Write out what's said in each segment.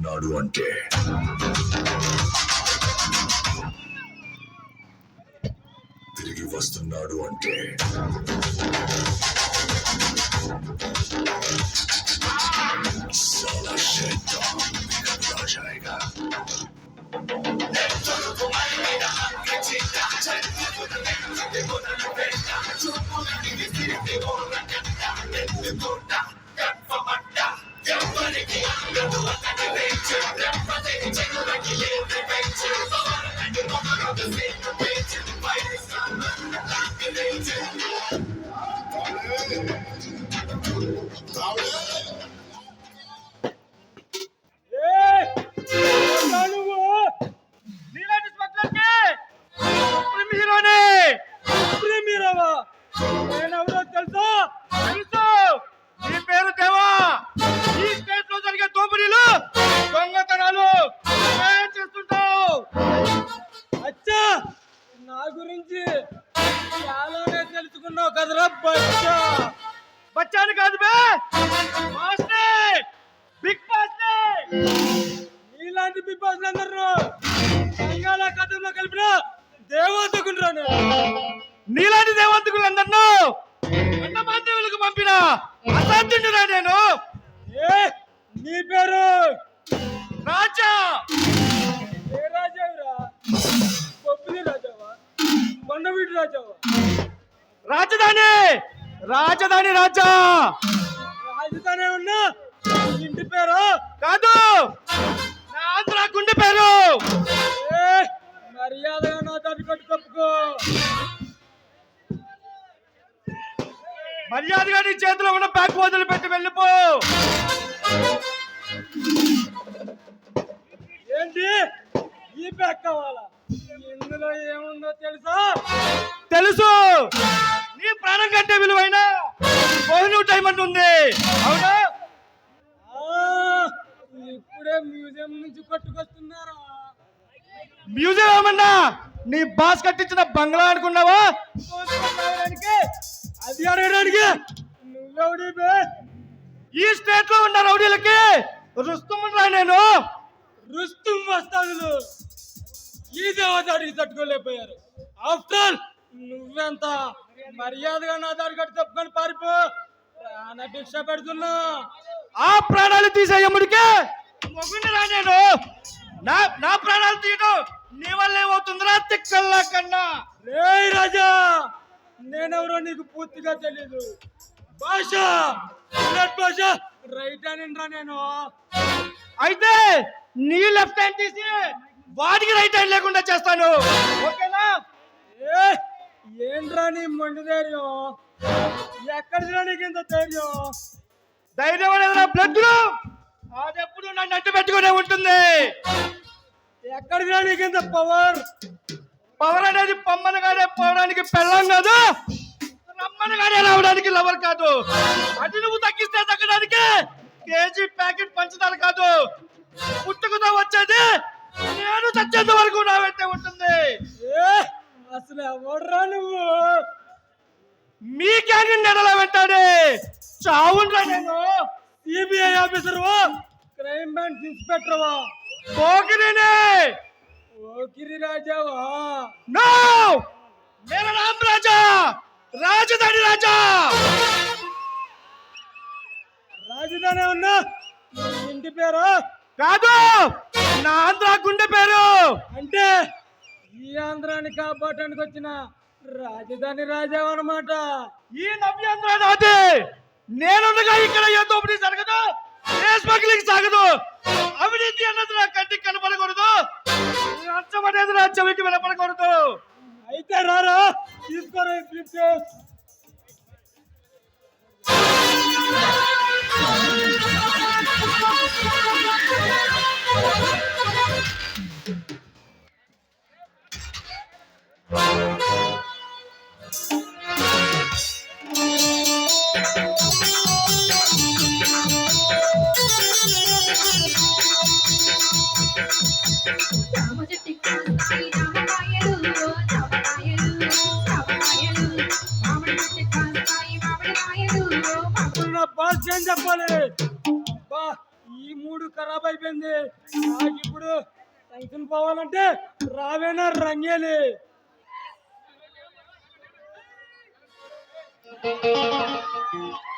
నాడు అంటే. తిరిగి వస్తున్నాడు అంటే. చాలా శైతాన్ రాజాయిగా. Aurélio! నీలాంటి దేవతకులు అందరినూ అన్నమాదేవులకు పంపిన. అసాధ్యుడిరా నేను. ఏ నీ పేరు? రాజా. ఏ రాజావురా? బొబ్బిలి రాజావా? కొండవీటి రాజావా? రాజధాని! రాజధాని రాజా! రాజధాని ఉన్నా ఇంటి పేరు కాదు. నా ఆంధ్ర గుండె పేరు. ఏ, మర్యాదగా నా దాన్ని కట్టుకప్పుకో. మర్యాదగా నీ చేతిలో ఉన్న బ్యాగ్ వదిలి పెట్టి వెళ్ళిపో. ఏంటి? ఈ బ్యాగ్ కావాలా? ఇందులో ఏముందో తెలుసా? తెలుసు. నీ ప్రాణం కంటే విలువైన కోహినూర్ డైమండ్ ఉంది. అవునా? ఇప్పుడే మ్యూజియం నుంచి పట్టుకొస్తున్నారా మ్యూజియం ఏమన్నా? నీ బాస్ కట్టించిన బంగ్లా అనుకున్నావా? అది అడగడానికి. ఈ స్టేట్లో ఉన్న రౌడీలకి రుస్తుం రా నేను రుస్తుం వస్తాను ఈ దేవతాడికి తట్టుకోలేకపోయారు. ఆఫ్టర్ ఆల్ నువ్వెంత మర్యాదగా నా దారి కట్టి తప్పుకొని పారిపో. ప్రాణ భిక్ష పెడుతున్నా. ఆ ప్రాణాలు తీసే యముడికి మొగుండి రా నేను. నా నా ప్రాణాలు తీయడం నీ వల్ల ఏమవుతుందిరా తిక్కల్లా కన్నా. రే రాజా నేనెవరో నీకు పూర్తిగా తెలీదు. భాష భాష రైట్ హ్యాండ్ రా నేను. అయితే నీ లెఫ్ట్ హ్యాండ్ తీసి వాడికి రైట్ హ్యాండ్ లేకుండా చేస్తాను. ఓకేనా? ఏ ఏంట్రా నీ మొండి ధైర్యం? ఎక్కడిదిరా నీకు ఇంత ధైర్యం? ధైర్యం అనేది బ్లడ్ అది ఎప్పుడు నన్ను అడ్డు పెట్టుకునే ఉంటుంది. ఎక్కడికి రా నీకింత పవర్ పవర్ అనేది పొమ్మనగానే పోవడానికి పెళ్ళం కాదు. రమ్మనగానే రావడానికి లవర్ కాదు. అది నువ్వు తగ్గిస్తే తగ్గడానికి కేజీ ప్యాకెట్ పంచదార కాదు. పుట్టుకుతో వచ్చేది నేను చచ్చేంత వరకు నా వెంటే ఉంటుంది అసలు ఎవడరా నువ్వు? మీ గ్యాంగ్ నెడల వెంటాడే చావుండ్రా నేను. CBI officer crime branch inspector పోకిరినే! పోకిరి రాజావా? నో! మేరా నామ్ రాజా! రాజధాని రాజా! రాజధాని ఉన్నా ఇంటి పేరు? కాదు! నా ఆంధ్ర గుండె పేరు! అంటే ఈ ఆంధ్రాని కాపాడటానికి వచ్చిన రాజధాని రాజా అన్నమాట. ఈ నవ్యాంధ్ర నాది! నేనుండగా ఇక్కడ ఏ దోపిడీ జరగదు? ఏ సాగదు. అవినీతి అన్నది నా కంటికి కనపడకూడదు. రాజ్యం అనేది నా చెవికి వినపడకూడదు. అయితే రారా తీసుకోరా Thank you. అయిపోయింది నాకు ఇప్పుడు టెన్షన్ పోవాలంటే రావేనా రంగేలి Thank you.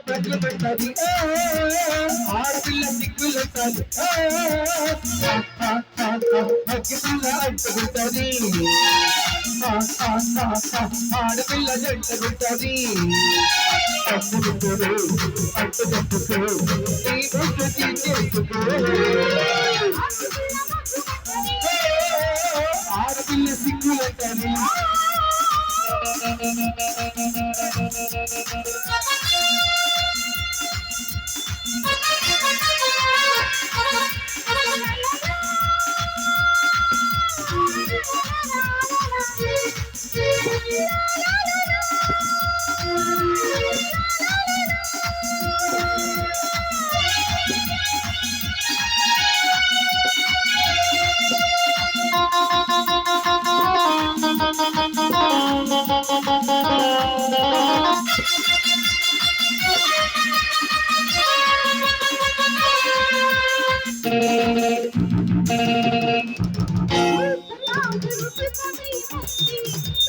పిల్ల ప్రజలుంటది ఆడపిల్ల సిగ్గులుంటది అగ్గి పిల్ల అంటుకుంటది ఆడపిల్ల జంటగుంటది అట్టుకుంటుడు అట్టు తప్పుకో నీ బొట్టు తీసేసుకో ఆడపిల్ల సిగ్గులుంటది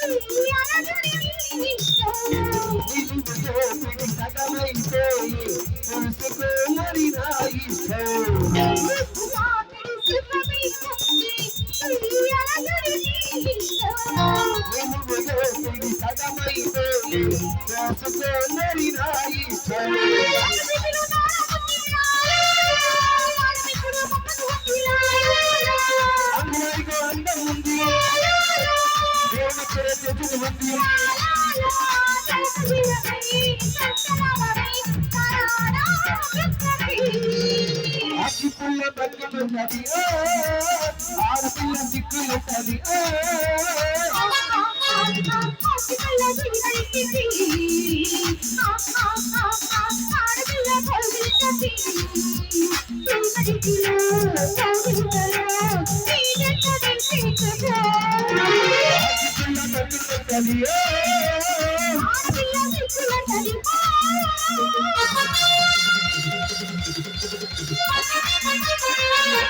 你不要在这里。బతుకున్నది ఆడపిల్ల సిక్కులున్నది అగ్గి పుల్ల బతుకున్నది సరుకులు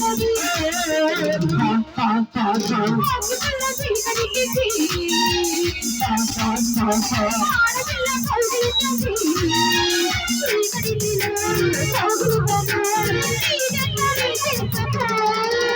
రైలుకి. ఏ,